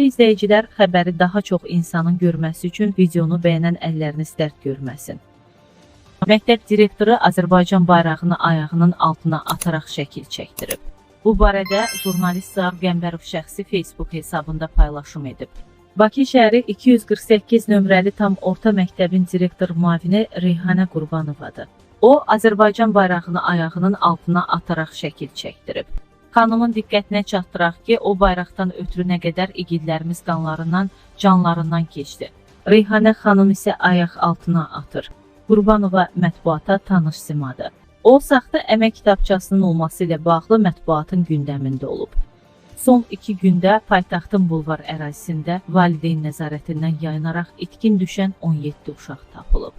İzləyicilər xəbəri daha çox insanın görməsi üçün videonu bəyənən əllərini istərt görməsin. Məktəb direktoru Azərbaycan bayrağını ayağının altına ataraq şəkil çəkdirib. Bu barədə jurnalist Zaur Qəmbərov şəxsi Facebook hesabında paylaşım edib. Bakı şəhəri 248 nömrəli tam orta məktəbin direktor müavini Reyhanə Qurbanovadır. O, Azərbaycan bayrağını ayağının altına ataraq şəkil çəkdirib. Xanımın diqqətinə çatdıraq ki, o bayraqdan ötürü nə qədər igidlərimiz qanlarından, canlarından keçdi. Reyhanə xanım isə ayaq altına atır. Qurbanova mətbuata tanış simadır. O, saxta əmək kitabçasının olması ilə bağlı mətbuatın gündəmində olub. Son iki gündə paytaxtın bulvar ərazisində valideyn nəzarətindən yayınaraq itkin düşən 17 uşaq tapılıb.